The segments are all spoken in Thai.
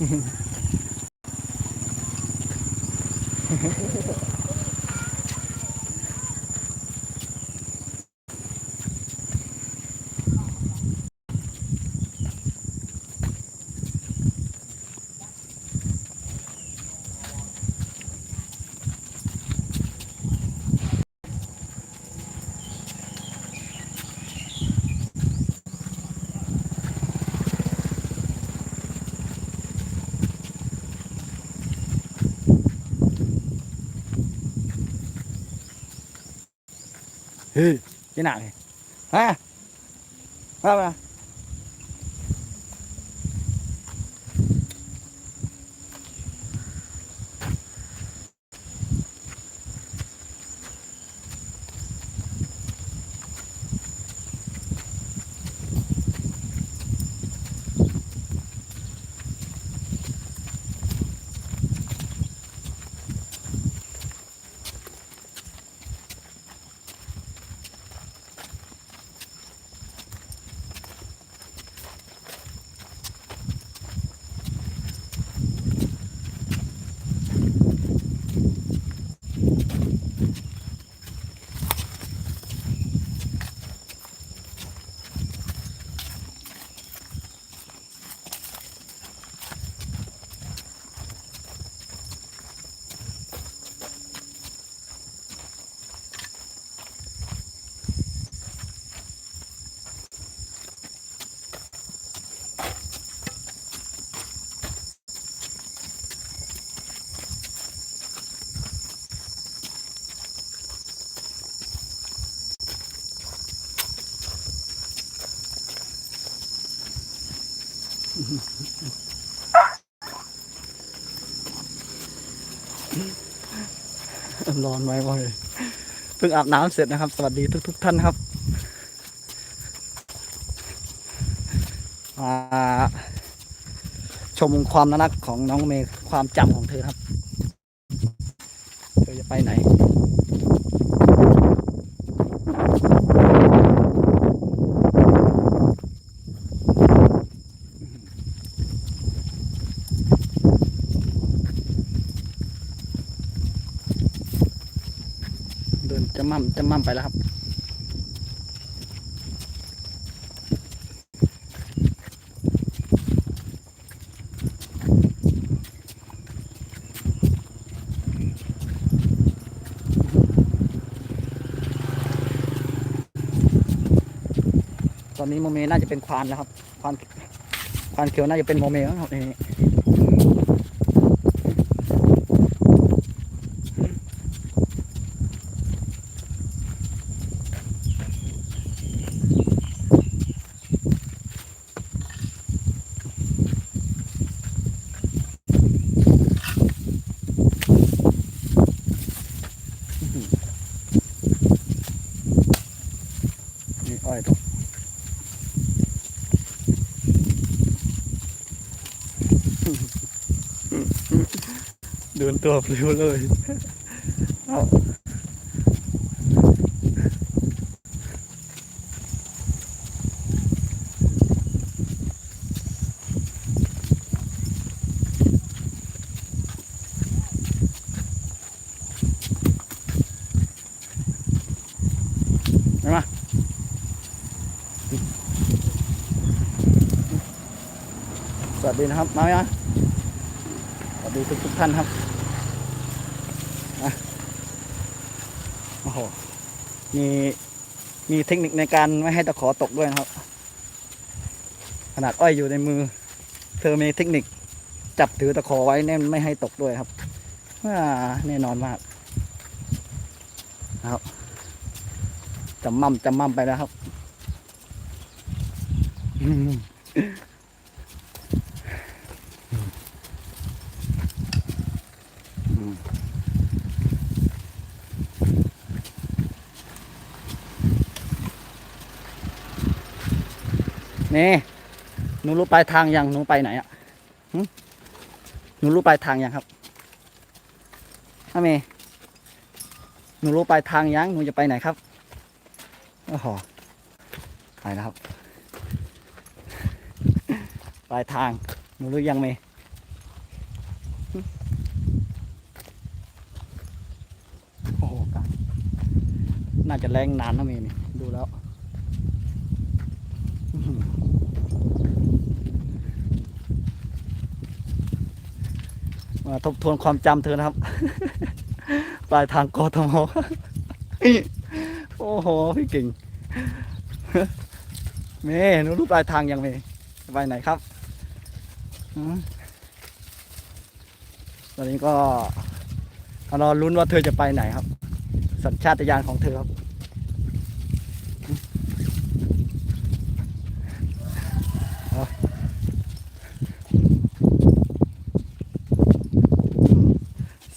Ha, ha, ha, ha. เฮ้ยที่ไหน ร้อนไหมวะเลยเพิ่งอาบน้ำเสร็จนะครับ สวัสดีทุกๆท่านครับมาชมความน่ารักของน้องเมย์ความจำของเธอครับ เธอจะไปไหน เดิน จะมั่มไปแล้วครับ ตอนนี้โมเมน่าจะเป็นควานแล้วครับ ควานควานเขียวน่าจะเป็นโมเมแล้วครับนี่นี่ เดินตัวปลิวเลยเอาเห็นไหมสวัสดีนะครับ มาไหม วัสดีทุกทุกท่านครับโอ้โหมีมีเทคนิคในการไม่ให้ตะขอตกด้วยนะครับ ขนาดอ้อยอยู่ในมือ เธอมีเทคนิคจับถือตะขอไว้แน่นไม่ให้ตกด้วยครับแน่นอนมากนะครับจำมั่มจำมั่มไปแล้วครับ นี่หนูรู้ปลายทางยังหนูไปไหนอะหนูรู้ปลายทางยังครับถ้าเมหนูรู้ปลายทางยังหนูจะไปไหนครับโอ้โหไปนะครับปลายทางหนูรู้ยังเมโอ้โหน่าจะแรงนานนะเมนี่ดูแล้ว มาทบทวนความจำเธอนะครับ ปลายทางกอทมโอ้โห พี่เก่งเมย์หนูรู้ปลายทางยังเมย์ไปไหนครับอตอนนี้ก็รอลุ้นว่าเธอจะไปไหนครับ สัญชาตญาณของเธอครับ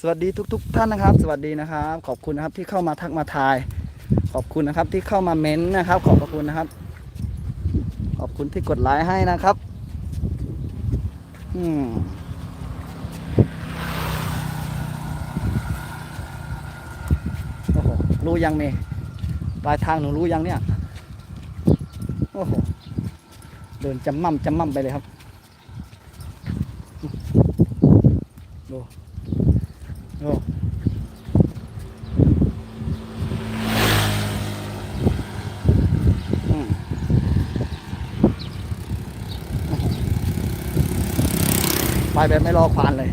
สวัสดีทุก ๆ ท่านนะครับ สวัสดีนะครับ ขอบคุณนะครับที่เข้ามาทักมาทาย ขอบคุณนะครับที่เข้ามาเม้นต์นะครับ ขอบพระคุณนะครับ ขอบคุณที่กดไลค์ให้นะครับ อืมโอ้โหรู้ยังเมย์ปลายทางหนูรู้ยังเนี่ยโอ้โหเดินจำมั่มจำมั่มไปเลยครับดูดู อืมไป แบบไม่รอควานเลย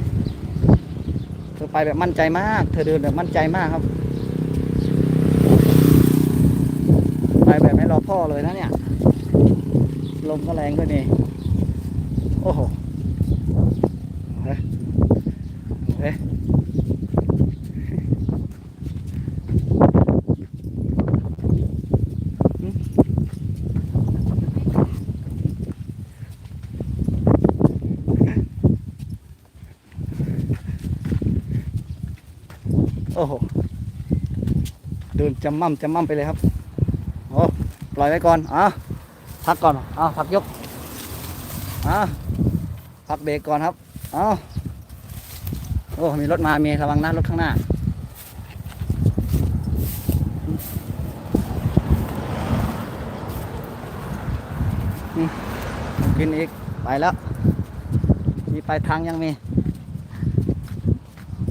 เธอไปแบบมั่นใจมาก เธอเดินแบบมั่นใจมากครับ ไปแบบไม่รอพ่อเลยนะเนี่ย ลมก็แรงด้วยนี่ โอ้โหเฮ้ยเฮ้ยโอ้โห เดินจำมั่มจำมั่มไปเลยครับโอ้ปล่อยไว้ก่อนอะพักก่อนอะพักยกอะพักเบรกก่อนครับอะโอ้มีรถมามีระวังนะรถข้างหน้าอืมกินอีก ไปแล้ว มีปลายทางยังมี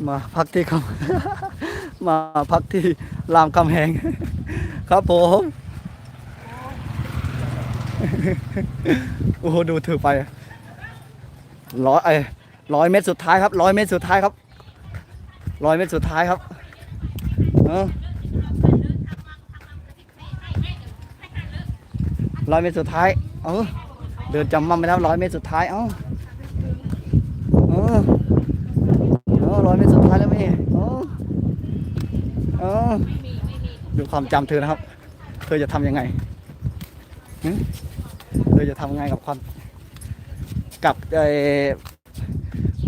มาพักที่คำมาพักที่ รามคำแหง ครับผม โอ้โหดูเธอไปร้อยไอ้ร้อยเมตรสุดท้ายครับร้อยเมตรสุดท้ายครับร้อยเมตรสุดท้ายครับเออร้อยเมตรสุดท้าย เออเดินจำมั่มไปแล้วร้อยเมตรสุดท้าย เอ้าเออเออร้อยเมตรสุดท้ายแล้วไหมเออเออดู ความจำเธอนะครับ เธอจะทำยังไงเธอจะทำยังไงกับความกับไอ้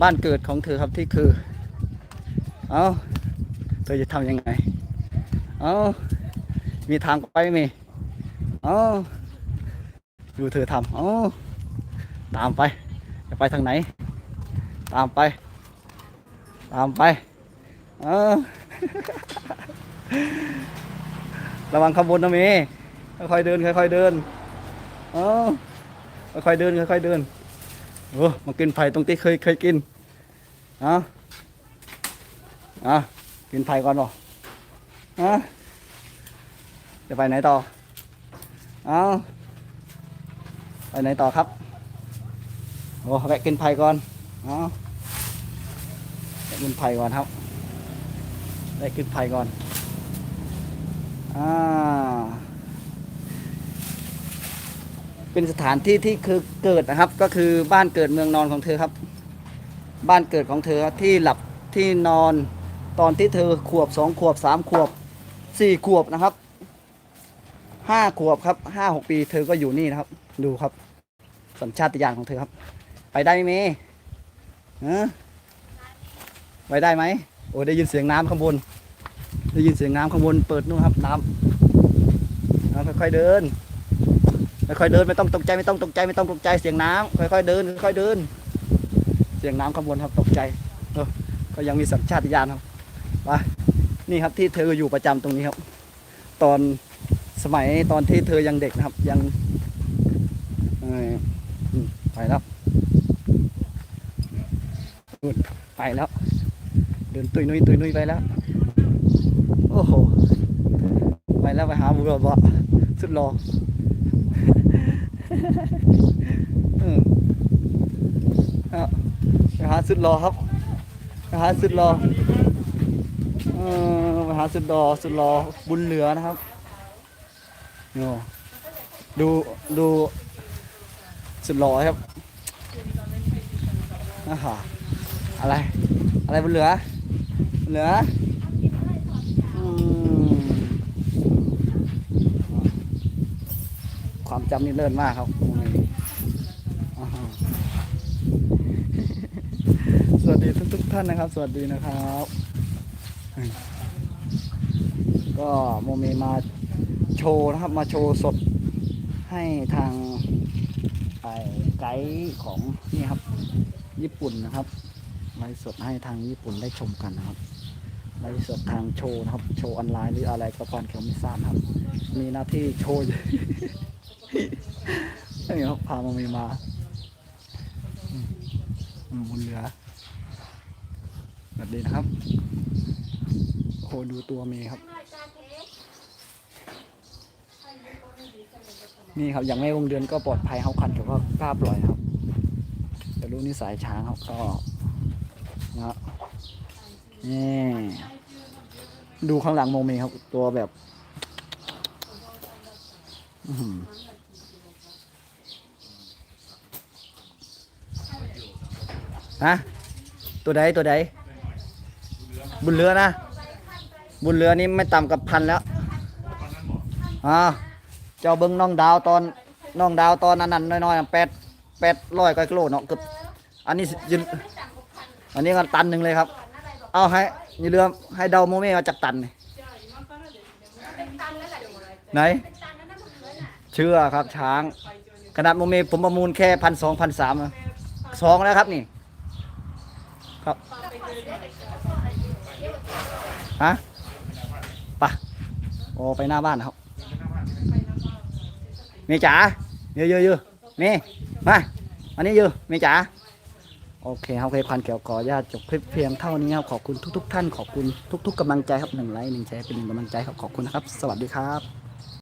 บ้านเกิดของเธอครับที่คือ เอาเธอจะทำยังไง เอามีทางไปไหมเอาดูเธอทำเอาตามไป จะไปทางไหน ตามไป ตามไป เออ ระวังขบวนนะเมย์ค่อยๆเดินค่อยๆเดินเออค่อยๆเดินค่อยๆเดินโอ้มากินไผ่ตรงที่เคยเคยกินเอาเอากินไผ่ก่อนบ่เอาจะไปไหนต่อเอาไปไหนต่อครับโอ้แวะกินไผ่ก่อนเอาแวะกินไผ่ก่อนครับแวะกินไผ่ก่อน อ่าเป็นสถานที่ที่คือเกิดนะครับ ก็คือบ้านเกิดเมืองนอนของเธอครับ บ้านเกิดของเธอที่หลับที่นอนตอนที่เธอขวบสองขวบสามขวบสี่ขวบนะครับห้าขวบครับห้าหกปี เธอก็อยู่นี่นะครับ ดูครับ สัญชาตญาณของเธอครับ ไปได้ไหมเออไปได้ไหมโอ้ได้ยินเสียงน้ำข้างบน ได้ยินเสียงน้ำข้างบนเปิดนู่นครับน้ำน้ำค่อยๆเดินค่อยๆเดินไม่ต้องตกใจไม่ต้องตกใจไม่ต้องตกใจเสียงน้ำค่อยๆเดินค่อยๆเดิน เสียงน้ำข้างบนครับตกใจเออก็ยังมีสัญชาตญาณครับไปนี่ครับที่เธออยู่ประจำตรงนี้ครับ ตอนสมัยตอนที่เธอยังเด็กนะครับ ยังไปแล้วไปแล้ว เดินตุยนุยตุยนุยไปแล้ว อ้โห ไปแล้วไปหาบุรุษบ่สุดรออืมเอาไปหาสุดรอครับไปหาสุดรอเออไปหาสุดรอสุดรอบุญเหลือนะครับโอ้ดูดูสุดรอครับอาหาอะไร อะไรบุญเหลือเหลือ ความจำนี่เลิศมากครับสวัสดีทุกๆท่านนะครับ สวัสดีนะครับ ก็โมเมมาโชว์นะครับ มาโชว์สดให้ทางไกด์ของนี่ครับ ญี่ปุ่นนะครับไลฟ์สดให้ทางญี่ปุ่นได้ชมกันนะครับไลฟ์สดทางโชว์นะครับ โชว์ออนไลน์หรืออะไรก็ก่อนเขาไม่ทราบครับ มีหน้าที่โชว์อยู่ นี่ครับพามเมมาอืมอืมบนเรือแบบนี้นะครับโอ้โหดูตัวเมย์ครับ นี่ครับยังไม่วงเดือนก็ปลอดภัยเขาคันแต่ว่ากล้าปล่อยครับ แต่รู้นิสัยช้างครับก็นะนี่ดูข้างหลังโมเมครับ ตัวแบบ อื้อหือ ฮะตัวใดตัวใดบุญเรือนะ บุญเรือนี่ไม่ต่ำกับพันแล้วอ่าเจ้าเบิ้งน้องดาวตอนน้องดาวตอนนั้นๆน้อยๆแปดแปดร้อยกว่ากิโลเนาะเกือบอันนี้ยืนอันนี้ก็ตันหนึ่งเลยครับ เอาให้ย่าลืมให้เดาโมเมมาจากตันไหน เชื่อครับช้างขนาดโมเมผมประมูลแค่พันสองพันสามสองแล้วครับนี่ ครับฮะปะโอ้ไปหน้าบ้านนะครับเมจ๋าเยอะเยอะเยอะเมมาอันนี้เยอะเมจ๋าโอเคครับเคยพันเกี่ยวขอญาตจบคลิปเพียงเท่านี้ครับขอบคุณทุก ๆ ท่านขอบคุณทุก ๆกำลังใจครับหนึ่งไลค์หนึ่งแชร์เป็นหนึ่งกำลังใจครับขอบคุณนะครับ สวัสดีครับ